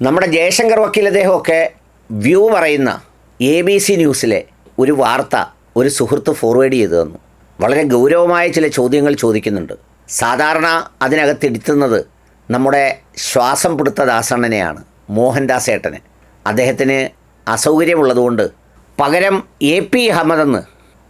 നമ്മുടെ ജയശങ്കർ വക്കീൽ അദ്ദേഹമൊക്കെ വ്യൂ പറയുന്ന എ ബി സി ന്യൂസിലെ ഒരു വാർത്ത ഒരു സുഹൃത്ത് ഫോർവേഡ് ചെയ്തു തന്നു. വളരെ ഗൗരവമായ ചില ചോദ്യങ്ങൾ ചോദിക്കുന്നുണ്ട്. സാധാരണ അതിനകത്തിരുത്തുന്നത് നമ്മുടെ ശ്വാസം പിടുത്ത ദാസണ്ണനെയാണ് മോഹൻദാസ് ഏട്ടന്. അദ്ദേഹത്തിന് അസൗകര്യമുള്ളതുകൊണ്ട് പകരം എ പി അഹമ്മദെന്ന്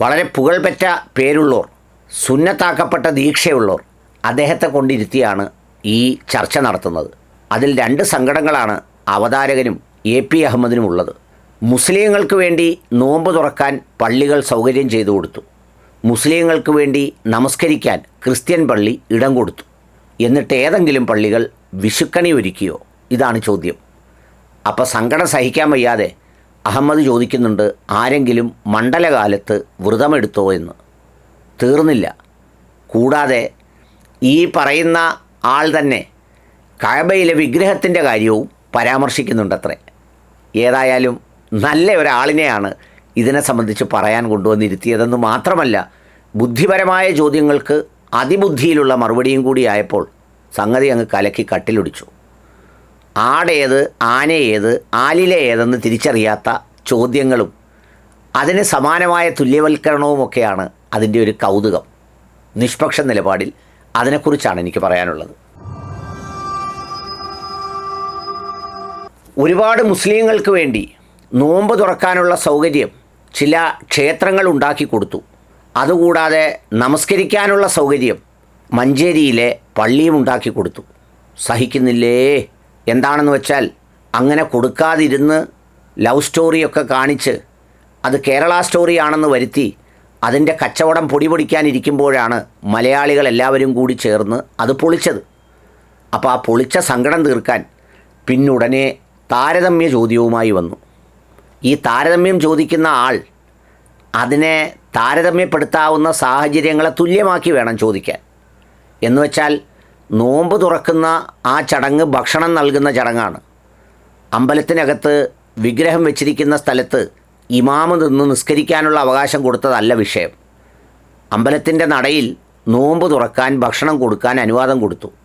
വളരെ പുകൾപെറ്റ പേരുള്ളോർ സുന്നത്താക്കപ്പെട്ട ദീക്ഷയുള്ളോർ അദ്ദേഹത്തെ കൊണ്ടിരുത്തിയാണ് ഈ ചർച്ച നടത്തുന്നത്. അതിൽ രണ്ട് സങ്കടങ്ങളാണ് അവതാരകനും എ പി അഹമ്മദിനും ഉള്ളത്. മുസ്ലിങ്ങൾക്ക് വേണ്ടി നോമ്പ് തുറക്കാൻ പള്ളികൾ സൗകര്യം ചെയ്തു കൊടുത്തു. മുസ്ലിങ്ങൾക്ക് വേണ്ടി നമസ്കരിക്കാൻ ക്രിസ്ത്യൻ പള്ളി ഇടം കൊടുത്തു. എന്നിട്ട് ഏതെങ്കിലും പള്ളികൾ വിഷുക്കണി ഒരുക്കിയോ? ഇതാണ് ചോദ്യം. അപ്പോൾ സങ്കടം സഹിക്കാൻ വയ്യാതെ അഹമ്മദ് ചോദിക്കുന്നുണ്ട് ആരെങ്കിലും മണ്ഡലകാലത്ത് വ്രതമെടുത്തോ എന്ന്. തീർന്നില്ല. കൂടാതെ ഈ പറയുന്ന ആൾ തന്നെ കഴബയിലെ വിഗ്രഹത്തിന്റെ കാര്യവും പരാമർശിക്കുന്നുണ്ടത്രേ. ഏതായാലും നല്ല ഒരാളിനെയാണ് ഇതിനെ സംബന്ധിച്ച് പറയാൻ കൊണ്ടുവന്നിരുത്തിയതെന്ന് മാത്രമല്ല ബുദ്ധിപരമായ ചോദ്യങ്ങൾക്ക് അതിബുദ്ധിയിലുള്ള മറുപടിയും കൂടി ആയപ്പോൾ സംഗതി അങ്ങ് കലക്കി കട്ടിലൊടിച്ചു. ആടേത് ആനയേത് ആലിലെ ഏതെന്ന് തിരിച്ചറിയാത്ത ചോദ്യങ്ങളും അതിന് സമാനമായ തുല്യവൽക്കരണവുമൊക്കെയാണ് അതിന്റെ ഒരു കൗതുകം. നിഷ്പക്ഷ നിലപാടിൽ അതിനെക്കുറിച്ചാണ് എനിക്ക് പറയാനുള്ളത്. ഒരുപാട് മുസ്ലിങ്ങൾക്ക് വേണ്ടി നോമ്പ് തുറക്കാനുള്ള സൗകര്യം ചില ക്ഷേത്രങ്ങൾ ഉണ്ടാക്കി കൊടുത്തു. അതുകൂടാതെ നമസ്കരിക്കാനുള്ള സൗകര്യം മഞ്ചേരിയിലെ പള്ളിയും ഉണ്ടാക്കി കൊടുത്തു. സഹിക്കുന്നില്ലേ? എന്താണെന്ന് വെച്ചാൽ അങ്ങനെ കൊടുക്കാതിരുന്ന് ലവ് സ്റ്റോറിയൊക്കെ കാണിച്ച് അത് കേരള സ്റ്റോറിയാണെന്ന് വരുത്തി അതിന്റെ കച്ചവടം പൊടി പൊടിക്കാനിരിക്കുമ്പോഴാണ് മലയാളികൾ എല്ലാവരും കൂടി ചേർന്ന് അത് പൊളിച്ചത്. അപ്പോൾ ആ പൊളിച്ച സങ്കടം തീർക്കാൻ പിന്നുടനെ താരതമ്യ ചോദ്യവുമായി വന്നു. ഈ താരതമ്യം ചോദിക്കുന്ന ആൾ അതിനെ താരതമ്യപ്പെടുത്താവുന്ന സാഹചര്യങ്ങളെ തുല്യമാക്കി വേണം ചോദിക്കാൻ. എന്ന് വെച്ചാൽ നോമ്പ് തുറക്കുന്ന ആ ചടങ്ങ് ഭക്ഷണം നൽകുന്ന ചടങ്ങാണ്. അമ്പലത്തിനകത്ത് വിഗ്രഹം വെച്ചിരിക്കുന്ന സ്ഥലത്ത് ഇമാമ് നിന്ന് നിസ്കരിക്കാനുള്ള അവകാശം കൊടുത്തതല്ല വിഷയം. അമ്പലത്തിന്റെ നടയിൽ നോമ്പ് തുറക്കാൻ ഭക്ഷണം കൊടുക്കാൻ അനുവാദം കൊടുത്തു.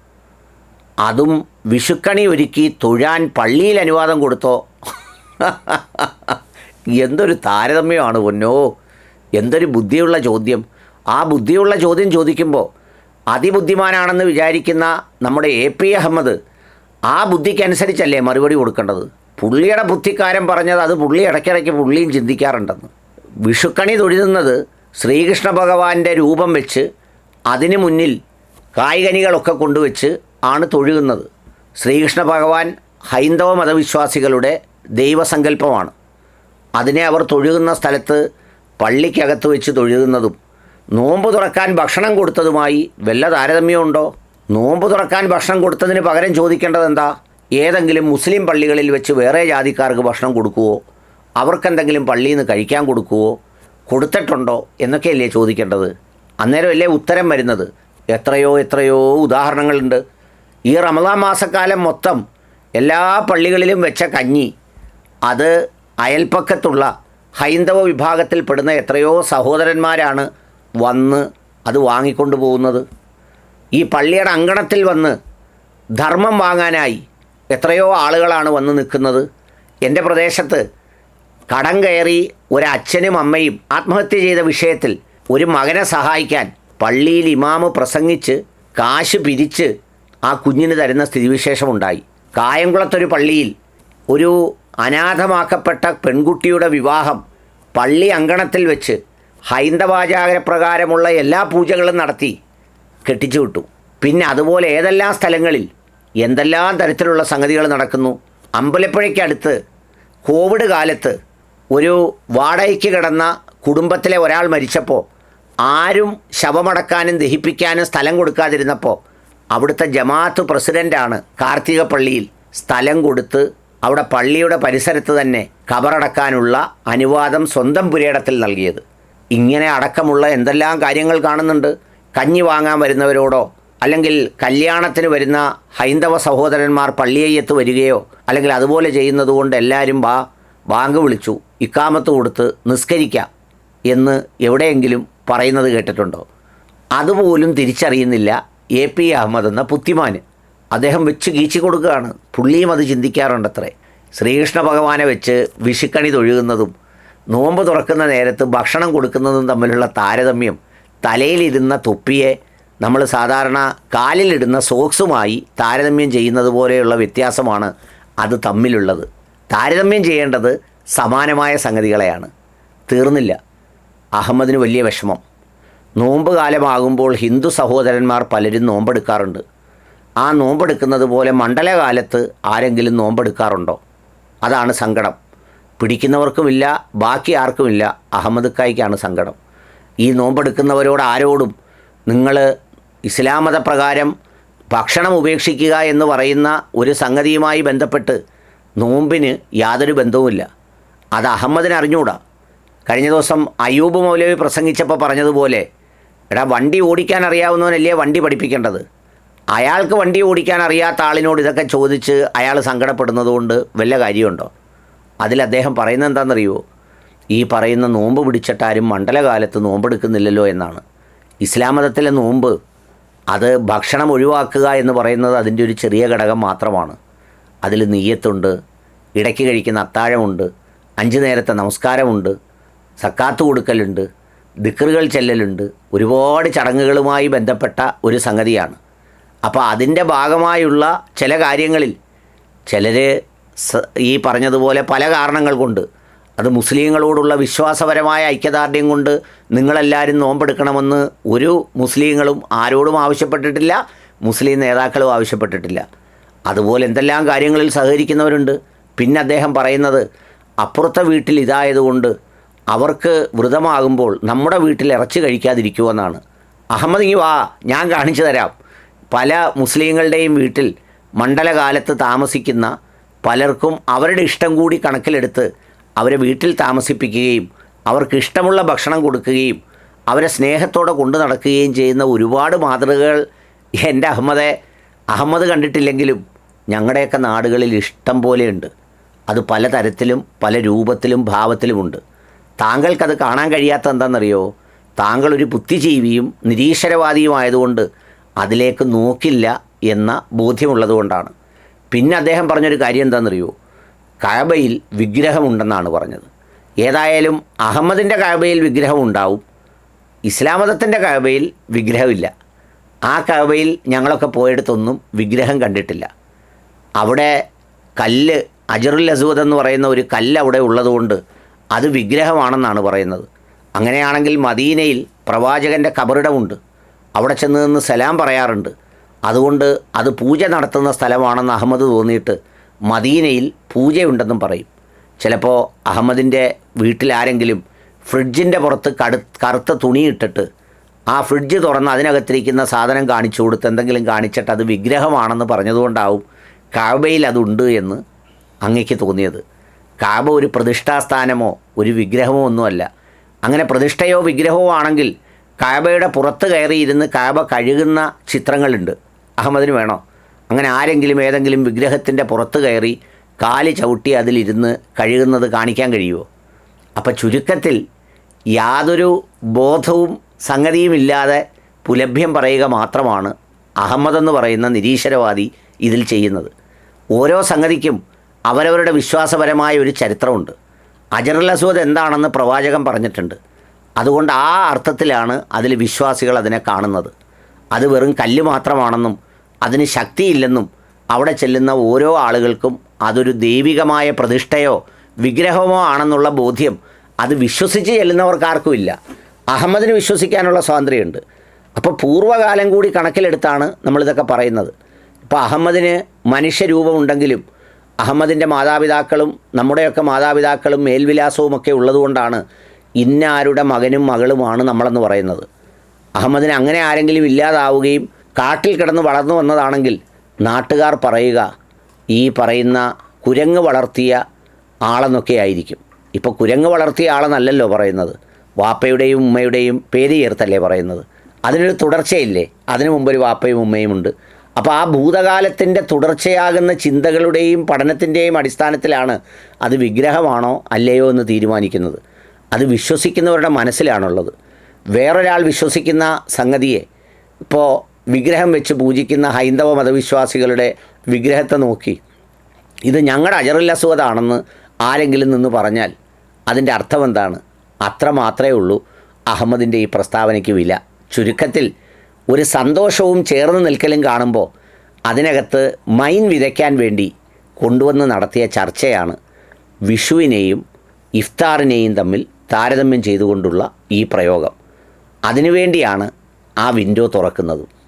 അതും വിഷുക്കണി ഒരുക്കി തൊഴാൻ പള്ളിയിൽ അനുവാദം കൊടുത്തോ? എന്തൊരു താരതമ്യമാണ് പൊന്നോ. എന്തൊരു ബുദ്ധിയുള്ള ചോദ്യം. ആ ബുദ്ധിയുള്ള ചോദ്യം ചോദിക്കുമ്പോൾ അതിബുദ്ധിമാനാണെന്ന് വിചാരിക്കുന്ന നമ്മുടെ എ പി അഹമ്മദ് ആ ബുദ്ധിക്കനുസരിച്ചല്ലേ മറുപടി കൊടുക്കേണ്ടത്? പുള്ളിയുടെ ബുദ്ധിക്കാരൻ പറഞ്ഞത് അത് പുള്ളി ഇടയ്ക്കിടയ്ക്ക് പുള്ളിയും ചിന്തിക്കാറുണ്ടെന്ന്. വിഷുക്കണി തൊഴുതുന്നത് ശ്രീകൃഷ്ണ ഭഗവാന്റെ രൂപം വെച്ച് അതിനു മുന്നിൽ കായികനികളൊക്കെ കൊണ്ടുവച്ച് ആണ് തൊഴുകുന്നത്. ശ്രീകൃഷ്ണ ഭഗവാൻ ഹൈന്ദവ മതവിശ്വാസികളുടെ ദൈവസങ്കല്പമാണ്. അതിനെ അവർ തൊഴുകുന്ന സ്ഥലത്ത് പള്ളിക്കകത്ത് വെച്ച് തൊഴുകുന്നതും നോമ്പ് തുറക്കാൻ ഭക്ഷണം കൊടുത്തതുമായി വല്ല താരതമ്യമുണ്ടോ? നോമ്പ് തുറക്കാൻ ഭക്ഷണം കൊടുത്തതിന് പകരം ചോദിക്കേണ്ടത് എന്താ ഏതെങ്കിലും മുസ്ലിം പള്ളികളിൽ വെച്ച് വേറെ ജാതിക്കാർക്ക് ഭക്ഷണം കൊടുക്കുവോ? അവർക്കെന്തെങ്കിലും പള്ളിയിൽ നിന്ന് കഴിക്കാൻ കൊടുക്കുവോ? കൊടുത്തിട്ടുണ്ടോ? എന്നൊക്കെയല്ലേ ചോദിക്കേണ്ടത്. അന്നേരമല്ലേ ഉത്തരം വരുന്നത്. എത്രയോ എത്രയോ ഉദാഹരണങ്ങളുണ്ട്. ഈ റമദാ മാസക്കാലം മൊത്തം എല്ലാ പള്ളികളിലും വെച്ച കഞ്ഞി അത് അയൽപ്പക്കത്തുള്ള ഹൈന്ദവ വിഭാഗത്തിൽപ്പെടുന്ന എത്രയോ സഹോദരന്മാരാണ് വന്ന് അത് വാങ്ങിക്കൊണ്ടു പോകുന്നത്. ഈ പള്ളിയുടെ അങ്കണത്തിൽ വന്ന് ധർമ്മം വാങ്ങാനായി എത്രയോ ആളുകളാണ് വന്ന് നിൽക്കുന്നത്. എന്റെ പ്രദേശത്ത് കടം കയറി ഒരച്ഛനും അമ്മയും ആത്മഹത്യ ചെയ്ത വിഷയത്തിൽ ഒരു മകനെ സഹായിക്കാൻ പള്ളിയിൽ ഇമാമ് പ്രസംഗിച്ച് കാശ് പിരിച്ച് ആ കുഞ്ഞിന് തരുന്ന സ്ഥിതിവിശേഷമുണ്ടായി. കായംകുളത്തൊരു പള്ളിയിൽ ഒരു അനാഥമാക്കപ്പെട്ട പെൺകുട്ടിയുടെ വിവാഹം പള്ളി അങ്കണത്തിൽ വെച്ച് ഹൈന്ദവാചാരപ്രകാരമുള്ള എല്ലാ പൂജകളും നടത്തി കെട്ടിച്ചു വിട്ടു. പിന്നെ അതുപോലെ ഏതെല്ലാം സ്ഥലങ്ങളിൽ എന്തെല്ലാം തരത്തിലുള്ള സംഗതികൾ നടക്കുന്നു. അമ്പലപ്പുഴയ്ക്കടുത്ത് കോവിഡ് കാലത്ത് ഒരു വാടകയ്ക്ക് കിടന്ന കുടുംബത്തിലെ ഒരാൾ മരിച്ചപ്പോൾ ആരും ശവമടക്കാനും ദഹിപ്പിക്കാനും സ്ഥലം കൊടുക്കാതിരുന്നപ്പോൾ അവിടുത്തെ ജമാഅത്ത് പ്രസിഡന്റാണ് കാർത്തിക പള്ളിയിൽ സ്ഥലം കൊടുത്ത് അവിടെ പള്ളിയുടെ പരിസരത്ത് തന്നെ കബറടക്കാനുള്ള അനുവാദം സ്വന്തം പുരയിടത്തിൽ നൽകിയത്. ഇങ്ങനെ അടക്കമുള്ള എന്തെല്ലാം കാര്യങ്ങൾ കാണുന്നുണ്ട്? കഞ്ഞി വാങ്ങാൻ വരുന്നവരോടോ അല്ലെങ്കിൽ കല്യാണത്തിന് വരുന്ന ഹൈന്ദവ സഹോദരന്മാർ പള്ളിയെത്ത് വരികയോ അല്ലെങ്കിൽ അതുപോലെ ചെയ്യുന്നതുകൊണ്ട് എല്ലാവരും വാ ബാങ്ക് വിളിച്ചു ഇക്കാമത്ത് കൊടുത്ത് നിസ്കരിക്കാം എന്ന് എവിടെയെങ്കിലും പറയുന്നത് കേട്ടിട്ടുണ്ടോ? അതുപോലും തിരിച്ചറിയുന്നില്ല. എ പി അഹമ്മദ് എന്ന പുത്തിമാൻ അദ്ദേഹം വെച്ച് ഗീച്ചു കൊടുക്കുകയാണ്. പുള്ളിയും അത് ചിന്തിക്കാറുണ്ടത്രേ. ശ്രീകൃഷ്ണ ഭഗവാനെ വെച്ച് വിഷുക്കണി തൊഴുകുന്നതും നോമ്പ് തുറക്കുന്ന നേരത്ത് ഭക്ഷണം കൊടുക്കുന്നതും തമ്മിലുള്ള താരതമ്യം തലയിലിരുന്ന തൊപ്പിയെ നമ്മൾ സാധാരണ കാലിലിടുന്ന സോക്സുമായി താരതമ്യം ചെയ്യുന്നത് പോലെയുള്ള വ്യത്യാസമാണ് അത് തമ്മിലുള്ളത്. താരതമ്യം ചെയ്യേണ്ടത് സമാനമായ സംഗതികളെയാണ്. തീർന്നില്ല. അഹമ്മദിന് വലിയ വിഷമം. നോമ്പ് കാലമാകുമ്പോൾ ഹിന്ദു സഹോദരന്മാർ പലരും നോമ്പെടുക്കാറുണ്ട്. ആ നോമ്പെടുക്കുന്നത് പോലെ മണ്ഡലകാലത്ത് ആരെങ്കിലും നോമ്പെടുക്കാറുണ്ടോ? അതാണ് സങ്കടം. പിടിക്കുന്നവർക്കുമില്ല ബാക്കി ആർക്കുമില്ല അഹമ്മദ് കായ്ക്കാണ് സങ്കടം. ഈ നോമ്പെടുക്കുന്നവരോട് ആരോടും നിങ്ങൾ ഇസ്ലാം മതപ്രകാരം ഭക്ഷണം ഉപേക്ഷിക്കുക എന്ന് പറയുന്ന ഒരു സംഗതിയുമായി ബന്ധപ്പെട്ട് നോമ്പിന് യാതൊരു ബന്ധവുമില്ല. അത് അഹമ്മദിന് അറിഞ്ഞുകൂടാ കഴിഞ്ഞ ദിവസം അയ്യൂബ് മൗലവി പ്രസംഗിച്ചപ്പോൾ പറഞ്ഞതുപോലെ എടാ വണ്ടി ഓടിക്കാൻ അറിയാവുന്നവനല്ലേ വണ്ടി പഠിപ്പിക്കേണ്ടത്? അയാൾക്ക് വണ്ടി ഓടിക്കാൻ അറിയാത്ത ആളിനോട് ഇതൊക്കെ ചോദിച്ച് അയാൾ സങ്കടപ്പെടുന്നത് കൊണ്ട് വല്ല കാര്യമുണ്ടോ? അതിൽ അദ്ദേഹം പറയുന്നത് എന്താണെന്നറിയുമോ ഈ പറയുന്ന നോമ്പ് പിടിച്ചിട്ടാരും മണ്ഡലകാലത്ത് നോമ്പെടുക്കുന്നില്ലല്ലോ എന്നാണ്. ഇസ്ലാം മതത്തിലെ നോമ്പ് അത് ഭക്ഷണം ഒഴിവാക്കുക എന്ന് പറയുന്നത് അതിന്റെ ഒരു ചെറിയ ഘടകം മാത്രമാണ്. അതിൽ നെയ്യത്തുണ്ട് ഇടയ്ക്ക് കഴിക്കുന്ന അത്താഴമുണ്ട് അഞ്ച് നേരത്തെ നമസ്കാരമുണ്ട് സക്കാത്ത് കൊടുക്കലുണ്ട് ദിക്കറുകൾ ചെല്ലലുണ്ട്. ഒരുപാട് ചടങ്ങുകളുമായി ബന്ധപ്പെട്ട ഒരു സംഗതിയാണ്. അപ്പോൾ അതിന്റെ ഭാഗമായുള്ള ചില കാര്യങ്ങളിൽ ചിലർ ഈ പറഞ്ഞതുപോലെ പല കാരണങ്ങൾ കൊണ്ട് അത് മുസ്ലിങ്ങളോടുള്ള വിശ്വാസപരമായ ഐക്യദാർഢ്യം കൊണ്ട് നിങ്ങളെല്ലാവരും നോമ്പെടുക്കണമെന്ന് ഒരു മുസ്ലിങ്ങളും ആരോടും ആവശ്യപ്പെട്ടിട്ടില്ല മുസ്ലിം നേതാക്കളും ആവശ്യപ്പെട്ടിട്ടില്ല. അതുപോലെ എന്തെല്ലാം കാര്യങ്ങളിൽ സഹകരിക്കുന്നവരുണ്ട്. പിന്നെ അദ്ദേഹം പറയുന്നത് അപ്പുറത്തെ വീട്ടിൽ ഇതായതുകൊണ്ട് അവർക്ക് വ്രതമാകുമ്പോൾ നമ്മുടെ വീട്ടിൽ ഇറച്ചി കഴിക്കാതിരിക്കുമെന്നാണ് അഹമ്മദ് ഇനി വാ ഞാൻ കാണിച്ചു തരാം. പല മുസ്ലിങ്ങളുടെയും വീട്ടിൽ മണ്ഡലകാലത്ത് താമസിക്കുന്ന പലർക്കും അവരുടെ ഇഷ്ടം കൂടി കണക്കിലെടുത്ത് അവരെ വീട്ടിൽ താമസിപ്പിക്കുകയും അവർക്ക് ഇഷ്ടമുള്ള ഭക്ഷണം കൊടുക്കുകയും അവരെ സ്നേഹത്തോടെ കൊണ്ടു നടക്കുകയും ചെയ്യുന്ന ഒരുപാട് മാതൃകകൾ എന്റെ അഹമ്മദെ. അഹമ്മദ് കണ്ടിട്ടില്ലെങ്കിലും ഞങ്ങളുടെയൊക്കെ നാടുകളിൽ ഇഷ്ടം പോലെയുണ്ട്. അത് പലതരത്തിലും പല രൂപത്തിലും ഭാവത്തിലുമുണ്ട് താങ്കൾക്കത് കാണാൻ കഴിയാത്ത എന്താണെന്നറിയോ? താങ്കൾ ഒരു ബുദ്ധിജീവിയും നിരീശ്വരവാദിയുമായതുകൊണ്ട് അതിലേക്ക് നോക്കില്ല എന്ന ബോധ്യമുള്ളതുകൊണ്ടാണ്. പിന്നെ അദ്ദേഹം പറഞ്ഞൊരു കാര്യം എന്താണെന്നറിയോ? കഴബയിൽ വിഗ്രഹമുണ്ടെന്നാണ് പറഞ്ഞത്. ഏതായാലും അഹമ്മദിന്റെ കഴബയിൽ വിഗ്രഹം ഉണ്ടാവും ഇസ്ലാം മതത്തിന്റെ കഴബയിൽ വിഗ്രഹമില്ല. ആ കഴബയിൽ ഞങ്ങളൊക്കെ പോയെടുത്തൊന്നും വിഗ്രഹം കണ്ടിട്ടില്ല. അവിടെ കല്ല് അജറുൽ അസൂദ് എന്ന് പറയുന്ന ഒരു കല്ല് അവിടെ ഉള്ളതുകൊണ്ട് അത് വിഗ്രഹമാണെന്നാണ് പറയുന്നത്. അങ്ങനെയാണെങ്കിൽ മദീനയിൽ പ്രവാചകന്റെ കബറിടമുണ്ട്. അവിടെ ചെന്ന് നിന്ന് സലാം പറയാറുണ്ട്. അതുകൊണ്ട് അത് പൂജ നടത്തുന്ന സ്ഥലമാണെന്ന് അഹമ്മദ് തോന്നിയിട്ട് മദീനയിൽ പൂജയുണ്ടെന്നും പറയും. ചിലപ്പോൾ അഹമ്മദിന്റെ വീട്ടിലാരെങ്കിലും ഫ്രിഡ്ജിന്റെ പുറത്ത് കടു കറുത്ത തുണിയിട്ടിട്ട് ആ ഫ്രിഡ്ജ് തുറന്ന് അതിനകത്തിരിക്കുന്ന സാധനം കാണിച്ചു കൊടുത്ത് എന്തെങ്കിലും കാണിച്ചിട്ട് അത് വിഗ്രഹമാണെന്ന് പറഞ്ഞതുകൊണ്ടാവും കാബയിൽ അതുണ്ട് എന്ന് അങ്ങയ്ക്ക് തോന്നിയത്. കാബ ഒരു പ്രതിഷ്ഠാസ്ഥാനമോ ഒരു വിഗ്രഹമോ ഒന്നുമല്ല. അങ്ങനെ പ്രതിഷ്ഠയോ വിഗ്രഹമോ ആണെങ്കിൽ കാബയുടെ പുറത്ത് കയറിയിരുന്ന് കാബ കഴുകുന്ന ചിത്രങ്ങളുണ്ട്. അഹമ്മദിന് വേണോ? അങ്ങനെ ആരെങ്കിലും ഏതെങ്കിലും വിഗ്രഹത്തിന്റെ പുറത്ത് കയറി കാൽ ചവിട്ടി അതിലിരുന്ന് കഴുകുന്നത് കാണിക്കാൻ കഴിയുമോ? അപ്പോൾ ചുരുക്കത്തിൽ യാതൊരു ബോധവും സംഗതിയുമില്ലാതെ പുലഭ്യം പറയുക മാത്രമാണ് അഹമ്മദെന്ന് പറയുന്ന നിരീശ്വരവാദി ഇതിൽ ചെയ്യുന്നത്. ഓരോ സംഗതിക്കും അവരവരുടെ വിശ്വാസപരമായ ഒരു ചരിത്രമുണ്ട്. അജറുൽ അസൂദ് എന്താണെന്ന് പ്രവാചകൻ പറഞ്ഞിട്ടുണ്ട്. അതുകൊണ്ട് ആ അർത്ഥത്തിലാണ് അതിൽ വിശ്വാസികൾ അതിനെ കാണുന്നത്. അത് വെറും കല്ല് മാത്രമാണെന്നും അതിന് ശക്തിയില്ലെന്നും അവിടെ ചെല്ലുന്ന ഓരോ ആളുകൾക്കും അതൊരു ദൈവികമായ പ്രതിഷ്ഠയോ വിഗ്രഹമോ ആണെന്നുള്ള ബോധ്യം അത് വിശ്വസിച്ച് ചെല്ലുന്നവർക്കാർക്കും ഇല്ല. അഹമ്മദിന് വിശ്വസിക്കാനുള്ള സ്വാതന്ത്ര്യമുണ്ട്. അപ്പോൾ പൂർവകാലം കൂടി കണക്കിലെടുത്താണ് നമ്മളിതൊക്കെ പറയുന്നത്. ഇപ്പോൾ അഹമ്മദിന് മനുഷ്യരൂപമുണ്ടെങ്കിലും അഹമ്മദിന്റെ മാതാപിതാക്കളും നമ്മുടെയൊക്കെ മാതാപിതാക്കളും മേൽവിലാസവുമൊക്കെ ഉള്ളതുകൊണ്ടാണ് ഇന്നാരുടെ മകനും മകളുമാണ് നമ്മളെന്ന് പറയുന്നത്. അഹമ്മദിന് അങ്ങനെ ആരെങ്കിലും ഇല്ലാതാവുകയും കാട്ടിൽ കിടന്ന് വളർന്നു വന്നതാണെങ്കിൽ നാട്ടുകാർ പറയുക ഈ പറയുന്ന കുരങ്ങ് വളർത്തിയ ആളെന്നൊക്കെ ആയിരിക്കും. ഇപ്പോൾ കുരങ്ങ് വളർത്തിയ ആളെന്നല്ലല്ലോ പറയുന്നത്. വാപ്പയുടെയും ഉമ്മയുടെയും പേര് ചേർത്തല്ലേ പറയുന്നത്. അതിനൊരു തുടർച്ചയില്ലേ? അതിനു മുമ്പൊരു വാപ്പയും ഉമ്മയും ഉണ്ട്. അപ്പോൾ ആ ഭൂതകാലത്തിന്റെ തുടർച്ചയാകുന്ന ചിന്തകളുടെയും പഠനത്തിന്റെയും അടിസ്ഥാനത്തിലാണ് അത് വിഗ്രഹമാണോ അല്ലയോ എന്ന് തീരുമാനിക്കുന്നത്. അത് വിശ്വസിക്കുന്നവരുടെ മനസ്സിലാണുള്ളത്. വേറൊരാൾ വിശ്വസിക്കുന്ന സംഗതിയെ. ഇപ്പോൾ വിഗ്രഹം വെച്ച് പൂജിക്കുന്ന ഹൈന്ദവ മതവിശ്വാസികളുടെ വിഗ്രഹത്തെ നോക്കി. ഇത് ഞങ്ങളുടെ അജറില്ലസുഖതാണെന്ന് ആരെങ്കിലും നിന്ന് പറഞ്ഞാൽ അതിന്റെ അർത്ഥം എന്താണ് അത്ര മാത്രമേ ഉള്ളൂ. അഹമ്മദിന്റെ ഈ പ്രസ്താവനയ്ക്ക് വില. ചുരുക്കത്തിൽ ഒരു സന്തോഷവും ചേർന്ന് നിൽക്കലും കാണുമ്പോൾ അതിനകത്ത് മൈൻ വിതയ്ക്കാൻ വേണ്ടി കൊണ്ടുവന്ന് നടത്തിയ ചർച്ചയാണ് വിഷുവിനെയും ഇഫ്താറിനെയും തമ്മിൽ താരതമ്യം ചെയ്തുകൊണ്ടുള്ള ഈ പ്രയോഗം. അതിനുവേണ്ടിയാണ് ആ വിൻഡോ തുറക്കുന്നതും.